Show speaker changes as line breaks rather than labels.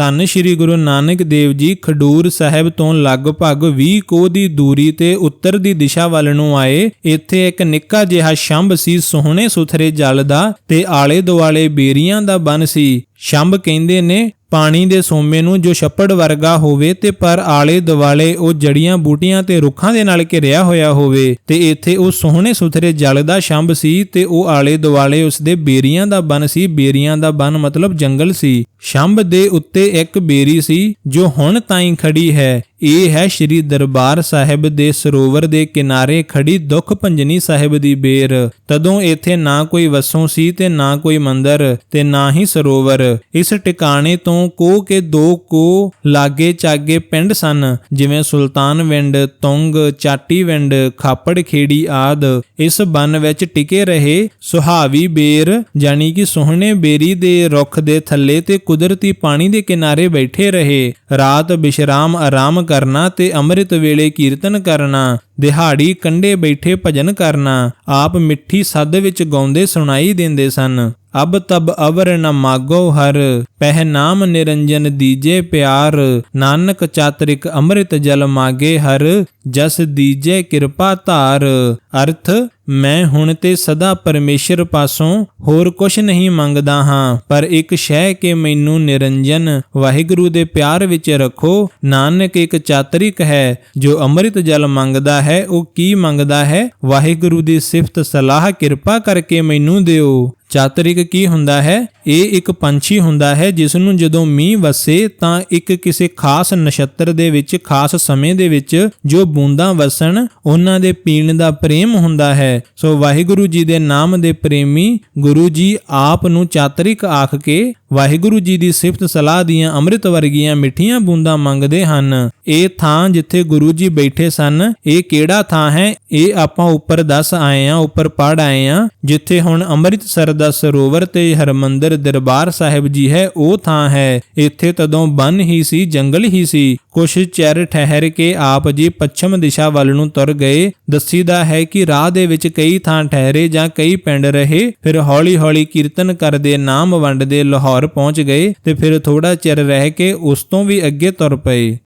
ਧੰਨ ਸ਼੍ਰੀ ਗੁਰੂ ਨਾਨਕ ਦੇਵ ਜੀ ਖਡੂਰ ਸਾਹਿਬ ਤੋਂ ਲਗਭਗ 20 ਕੋਹ ਦੀ ਦੂਰੀ ਤੇ ਉੱਤਰ ਦੀ ਦਿਸ਼ਾ ਵੱਲ ਨੂੰ ਆਏ। ਇੱਥੇ ਇੱਕ ਨਿੱਕਾ ਜਿਹਾ ਛੰਭ ਸੀ, ਸੋਹਣੇ ਸੁਥਰੇ ਜਲ ਦਾ ਤੇ ਆਲੇ ਦੁਆਲੇ ਬੇਰੀਆਂ ਦਾ ਬਨ ਸੀ। ਸ਼ੰਭ ਕਹਿੰਦੇ ਨੇ, ਪਾਣੀ ਦੇ ਸੋਮੇ ਨੂੰ ਜੋ ਛੱਪੜ ਵਰਗਾ ਹੋਵੇ ਤੇ ਪਰ ਆਲੇ ਦੁਆਲੇ ਉਹ ਜੜੀਆਂ ਬੂਟੀਆਂ ਤੇ ਰੁੱਖਾਂ ਦੇ ਨਾਲ ਘਿਰਿਆ ਹੋਇਆ ਹੋਵੇ, ਤੇ ਇੱਥੇ ਉਹ ਸੋਹਣੇ ਸੁਥਰੇ ਜਲ ਦਾ ਸ਼ੰਭ ਸੀ ਤੇ ਉਹ ਆਲੇ ਦੁਆਲੇ ਉਸ ਦੇ ਬੇਰੀਆਂ ਦਾ ਬਨ ਸੀ, ਬੇਰੀਆਂ ਦਾ ਬਨ ਮਤਲਬ ਜੰਗਲ ਸੀ। ਸ਼ੰਭ ਦੇ ਉੱਤੇ ਇੱਕ ਬੇਰੀ ਸੀ, ਜੋ ਹੁਣ ਤਾਈਂ ਖੜੀ ਹੈ। ਇਹ ਹੈ ਸ੍ਰੀ ਦਰਬਾਰ ਸਾਹਿਬ ਦੇ ਸਰੋਵਰ ਦੇ ਕਿਨਾਰੇ ਖੜੀ ਦੁੱਖ ਭੰਜਨੀ ਸਾਹਿਬ ਦੀ ਬੇਰ। ਤਦੋਂ ਇੱਥੇ ਨਾ ਕੋਈ ਵਸੋਂ ਸੀ ਤੇ ਨਾ ਕੋਈ ਮੰਦਰ ਤੇ ਨਾ ਹੀ ਸਰੋਵਰ। ਇਸ ਟਿਕਾਣੇ ਤੋਂ ਕੋਹ ਕੇ ਦੋ ਕੋ ਲਾਗੇ ਚਾਗੇ ਪਿੰਡ ਸਨ, ਜਿਵੇਂ ਸੁਲਤਾਨਵਿੰਡ ਤੁੰਗ ਚਾਟੀਵਿੰਡ ਖਾਪੜ, ਖੇੜੀ ਆਦ। ਇਸ ਬਨ ਵਿੱਚ ਟਿਕੇ ਰਹੇ ਸੁਹਾਵੀ ਬੇਰ ਜਾਨੀ ਕਿ ਸੋਹਣੇ ਬੇਰੀ ਦੇ ਰੁੱਖ ਦੇ ਥੱਲੇ ਤੇ ਕੁਦਰਤੀ ਪਾਣੀ ਦੇ ਕਿਨਾਰੇ ਬੈਠੇ ਰਹੇ। ਰਾਤ ਬਿਸ਼ਰਾਮ ਆਰਾਮ ਕਰਨਾ ਤੇ ਅੰਮ੍ਰਿਤ ਵੇਲੇ ਕੀਰਤਨ ਕਰਨਾ, ਦਿਹਾੜੀ ਕੰਡੇ ਬੈਠੇ ਭਜਨ ਕਰਨਾ, ਆਪ ਮਿੱਠੀ ਸੱਦ ਵਿੱਚ ਗਾਉਂਦੇ ਸੁਣਾਈ ਦਿੰਦੇ ਸਨ। ਅਬ ਤਬ ਅਵਰ ਨ ਮਾਗੋ ਹਰ, ਪਹਿ ਨਾਮ ਨਿਰੰਜਨ ਦੀਜੇ ਪਿਆਰ, ਨਾਨਕ ਚਾਤਰਿਕ ਅੰਮ੍ਰਿਤ ਜਲ ਮਾਗੇ ਹਰ, ਜਸ ਦੀਜੇ ਕਿਰਪਾ ਧਾਰ। ਅਰਥ, ਮੈਂ ਹੁਣ ਤੇ ਸਦਾ ਪਰਮੇਸ਼ਰ ਪਾਸੋਂ ਹੋਰ ਕੁਛ ਨਹੀਂ ਮੰਗਦਾ ਹਾਂ, ਪਰ ਇੱਕ ਸ਼ੈ ਕਿ ਮੈਨੂੰ ਨਿਰੰਜਨ, ਵਾਹਿਗੁਰੂ ਦੇ ਪਿਆਰ ਵਿੱਚ ਰੱਖੋ। ਨਾਨਕ ਇੱਕ ਚਾਤਰਿਕ ਹੈ, ਜੋ ਅੰਮ੍ਰਿਤ ਜਲ ਮੰਗਦਾ ਹੈ, ਉਹ ਕੀ ਮੰਗਦਾ ਹੈ? ਵਾਹਿਗੁਰੂ ਦੀ ਸਿਫਤ ਸਲਾਹ ਕਿਰਪਾ ਕਰਕੇ ਮੈਨੂੰ ਦਿਓ। ਚਾਤਰਿਕ ਕੀ ਹੁੰਦਾ ਹੈ? ਇਹ ਇੱਕ ਪੰਛੀ ਹੁੰਦਾ ਹੈ ਜਿਸ ਨੂੰ ਜਦੋਂ ਮੀਂਹ ਵਸੇ ਤਾਂ ਇੱਕ ਕਿਸੇ ਖਾਸ ਨਛੱਤਰ ਦੇ ਵਿੱਚ, ਖਾਸ ਸਮੇਂ ਦੇ ਵਿੱਚ ਜੋ ਬੂੰਦਾਂ ਵਸਣ, ਉਹਨਾਂ ਦੇ ਪੀਣ ਦਾ ਪ੍ਰੇਮ ਹੁੰਦਾ ਹੈ। ਸੋ ਵਾਹਿਗੁਰੂ ਜੀ ਦੇ ਨਾਮ ਦੇ ਪ੍ਰੇਮੀ ਗੁਰੂ ਜੀ ਆਪ ਨੂੰ ਚਾਤਰਿਕ ਆਖ ਕੇ ਵਾਹਿਗੁਰੂ ਜੀ ਦੀ ਸਿਫਤ ਸਲਾਹ ਦੀਆਂ ਅੰਮ੍ਰਿਤ ਵਰਗੀਆਂ ਮਿੱਠੀਆਂ ਬੂੰਦਾਂ ਮੰਗਦੇ ਹਨ। ਇਹ ਥਾਂ ਜਿੱਥੇ ਗੁਰੂ ਜੀ ਬੈਠੇ ਸਨ ਇਹ ਕਿਹੜਾ ਥਾਂ ਹੈ? ਇਹ ਆਪਾਂ ਉੱਪਰ ਦੱਸ ਆਏ ਆ, ਉੱਪਰ ਪੜ ਆਏ ਆ, ਜਿੱਥੇ ਹੁਣ ਅੰਮ੍ਰਿਤਸਰ ਦਾ ਸਰੋਵਰ ਤੇ ਹਰਮੰਦਰ ਦਰਬਾਰ ਸਾਹਿਬ ਜੀ ਹੈ, ਉਹ ਥਾਂ ਹੈ। ਇੱਥੇ ਤਦੋਂ ਬਨ ਹੀ ਸੀ, ਜੰਗਲ ਹੀ ਸੀ। ਕੁਛ ਚਿਰ ਠਹਿਰ ਕੇ ਆਪ ਜੀ ਪੱਛਮ ਦਿਸ਼ਾ ਵੱਲ ਨੂੰ ਤੁਰ ਗਏ। ਦੱਸੀਦਾ ਹੈ ਕਿ ਰਾਹ ਦੇ ਵਿੱਚ ਕਈ ਥਾਂ ਠਹਿਰੇ ਜਾਂ ਕਈ ਪਿੰਡ ਰਹੇ। ਫਿਰ ਹੌਲੀ-ਹੌਲੀ ਕੀਰਤਨ ਕਰਦੇ ਨਾਮ ਵੰਡਦੇ ਲਾਹੌਰ ਪਹੁੰਚ ਗਏ ਤੇ ਫਿਰ ਥੋੜਾ ਚਿਰ ਰਹਿ ਕੇ ਉਸ ਤੋਂ ਵੀ ਅੱਗੇ ਤੁਰ ਪਏ।